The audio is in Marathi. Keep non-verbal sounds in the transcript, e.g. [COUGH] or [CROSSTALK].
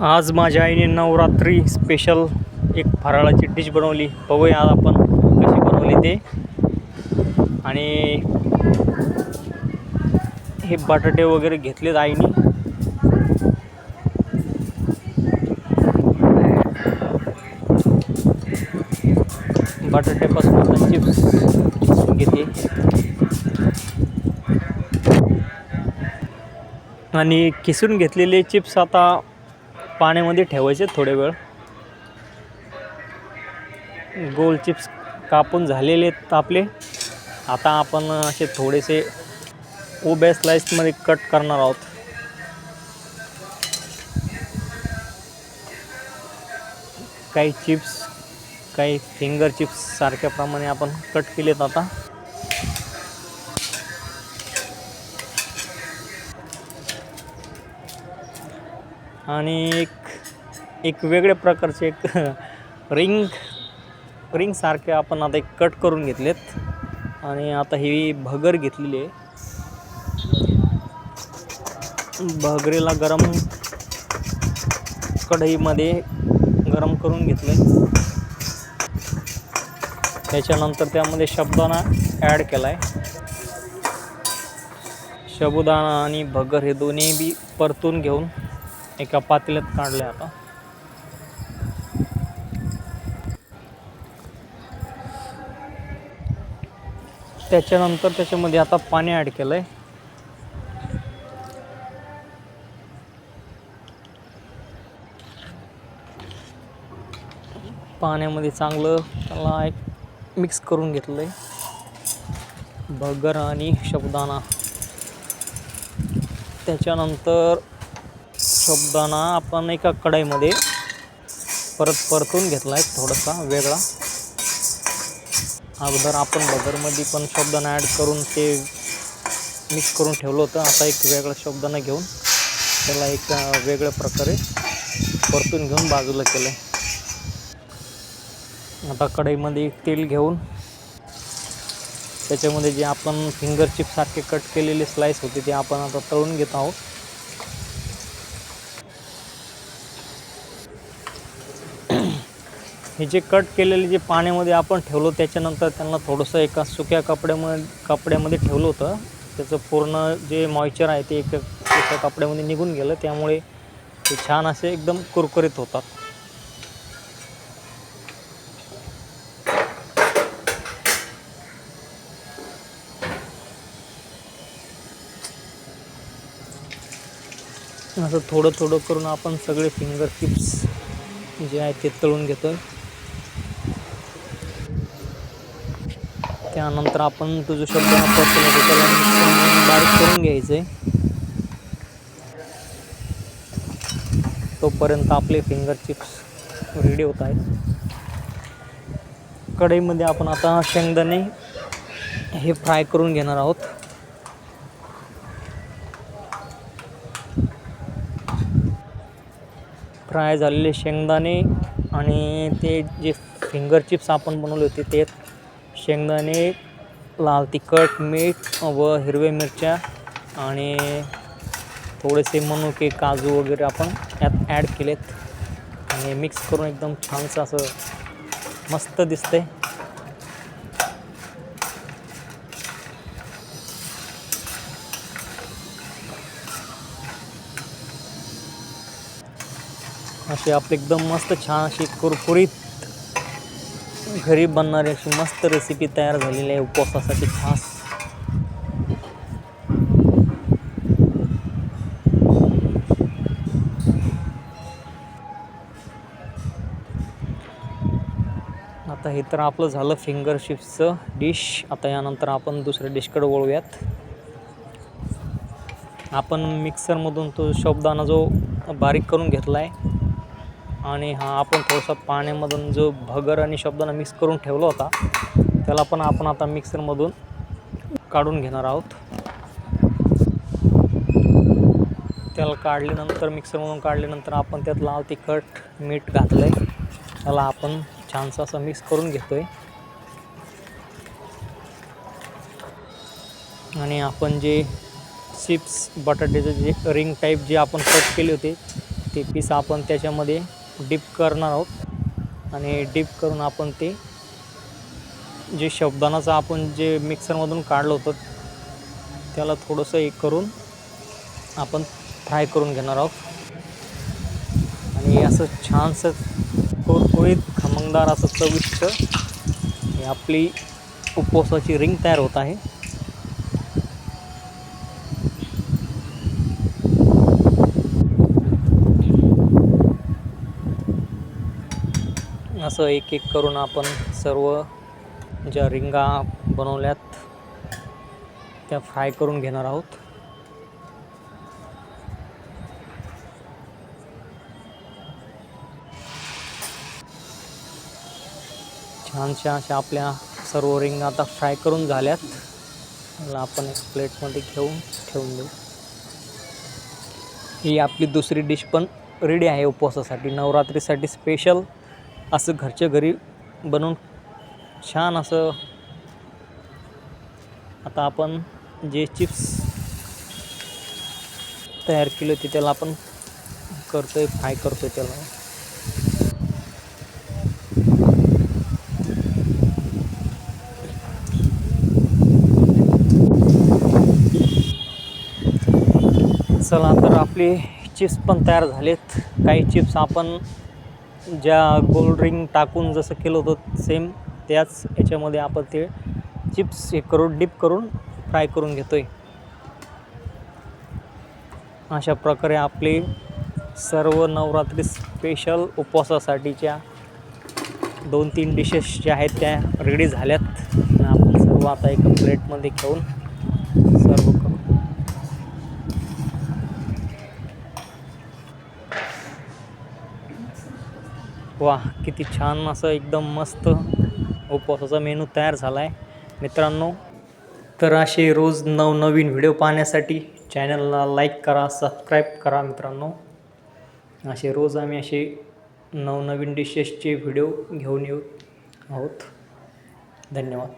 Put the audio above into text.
आज माझ्या आईने नवरात्री स्पेशल एक फराळाची डिश बनवली. बघूया आज आपण कशी बनवली ते. आणि हे बटाटे वगैरे घेतलेत आईने. बटाट्यापासून आता चिप्स घेते. आणि किसून घेतलेले चिप्स आता पाण्यामध्ये ठेवायचे थोडे वेळ. गोल चिप्स कापून झालेले आहेत आपले. आता आपण असे थोडेसे उभ्या स्लाईसमध्ये कट करणार आहोत. काही चिप्स काही फिंगर चिप्स सारख्याप्रमाणे आपण कट केलेत आता. आणि एक एक वेगळ्या प्रकारचे एक [LAUGHS] रिंग रिंगसारखे आपण आता एक कट करून घेतलेत. आणि आता ही भगर घेतलेली आहे. भगरीला गरम कढईमध्ये गरम करून घेतले त्याच्यानंतर त्यामध्ये शब्दाना ॲड केला आहे शबुदाना आणि भगर हे दोन्ही बी परतून घेऊन एका पातेल्यात काढले आता. त्याच्यानंतर त्याच्यामध्ये आता पाणी ॲड केलं आहे पाण्यामध्ये चांगलं त्याला एक मिक्स करून घेतलं आहे भगर आणि शब्दाना त्याच्यानंतर शब्दाना आपण एका कढाईमध्ये परत परतून घेतला आहे थोडासा वेगळा. अगोदर आपण बगरमध्ये पण शब्दांना ॲड करून ते मिक्स करून ठेवलं होतं. आता एक वेगळा शब्दांना घेऊन त्याला एक वेगळ्या प्रकारे परतून घेऊन बाजूला केलं आहे आता कढईमध्ये तेल घेऊन त्याच्यामध्ये जे आपण फिंगर चिपसारखे कट केलेले स्लाईस होते ते आपण आता तळून घेत आहोत. हे जे कट केलेले जे पाण्यामध्ये आपण ठेवलो त्याच्यानंतर त्यांना थोडंसं एका सुक्या कपड्यामध्ये कपड्यामध्ये ठेवलं होतं. त्याचं पूर्ण जे मॉइचर आहे ते एक एका कपड्यामध्ये निघून गेलं. त्यामुळे ते छान असे एकदम कुरकुरीत होतात. असं थोडं थोडं करून आपण सगळे फिंगर चिप्स जे आहे ते तळून घेतो त्यानंतर आपण तुझं शब्द परतला होता त्याला बारीक करून घ्यायचं आहे तोपर्यंत आपले फिंगर चिप्स रेडी होत आहेत. कढईमध्ये आपण आता शेंगदाणे हे फ्राय करून घेणार आहोत. फ्राय झालेले शेंगदाणे आणि ते जे फिंगर चिप्स आपण बनवले होते ते शेंगदाणे लाल तिखट मीठ व हिरव्या मिरच्या आणि थोडेसे मनुके काजू वगैरे आपण यात ॲड केलेत. आणि मिक्स करून एकदम छानसं असं मस्त दिसतंय. अशी आपली एकदम मस्त छान अशी कुरकुरीत घरी बनणारी अशी मस्त रेसिपी तयार झालेली आहे उपवासासाठी खास. आता हे तर आपलं झालं फिंगरशिप्सचं डिश आता यानंतर आपण दुसऱ्या डिशकडे वळूयात. आपण मिक्सरमधून तो शब्दाना जो बारीक करून घेतला आहे आणि हा आपण थोडंसं पाण्यामधून जो भगर आणि शब्दांना मिक्स करून ठेवला होता त्याला पण आपण आता मिक्सरमधून काढून घेणार आहोत. त्याला काढल्यानंतर मिक्सरमधून काढल्यानंतर आपण त्यात लाल तिखट मीठ घातलं आहे त्याला आपण छानसं असं मिक्स करून घेतो आहे आणि आपण जे चिप्स बटाट्याचे जे रिंग टाईप जे आपण कट केले होते ते पीस आपण त्याच्यामध्ये डिप करणार आहोत. आणि डिप करून आपण ते जे शब्दानाचं आपण जे मिक्सरमधून काढलं होतं त्याला थोडंसं एक करून आपण फ्राय करून घेणार आहोत. आणि असं छानसं कुरकुरीत खमंगदार असं चविष्ट ही आपली उपवासाची रिंग तयार होत आहे. असं एक एक करून आपण सर्व ज्या रिंगा बनवल्यात त्या फ्राय करून घेणार आहोत. छानशा अशा आपल्या सर्व रिंग आता फ्राय करून झाल्यात. आपण एक प्लेटमध्ये घेऊन ठेवून देऊ. ही आपली दुसरी डिश पण रेडी आहे उपवासासाठी. नवरात्रीसाठी स्पेशल असं घरच्या घरी बनवून छान असं आता आपण जे चिप्स तयार केले होते त्याला आपण करतोय फ्राय करतोय त्याला. चला तर आपले चिप्स पण तयार झालेत. काही चिप्स आपण ज्या गोल्ड रिंग टाकून जसं केलं होतं सेम त्याच याच्यामध्ये आपण ते चिप्स हे करून डिप करून फ्राय करून घेतो आहे अशा प्रकारे आपले सर्व नवरात्री स्पेशल उपवासासाठीच्या दोन तीन डिशेस ज्या आहेत त्या रेडी झाल्यात. आपण सर्व आता एका प्लेटमध्ये घेऊन सर्व करू वा किती छान असं एकदम मस्त उपवासाचा मेनू तयार झाला आहे मित्रांनो तर असे रोज नवनवीन व्हिडिओ पाहण्यासाठी चॅनलला लाईक करा सबस्क्राईब करा मित्रांनो. असे रोज आम्ही असे नवनवीन डिशेसचे व्हिडिओ घेऊन येऊ आहोत. धन्यवाद.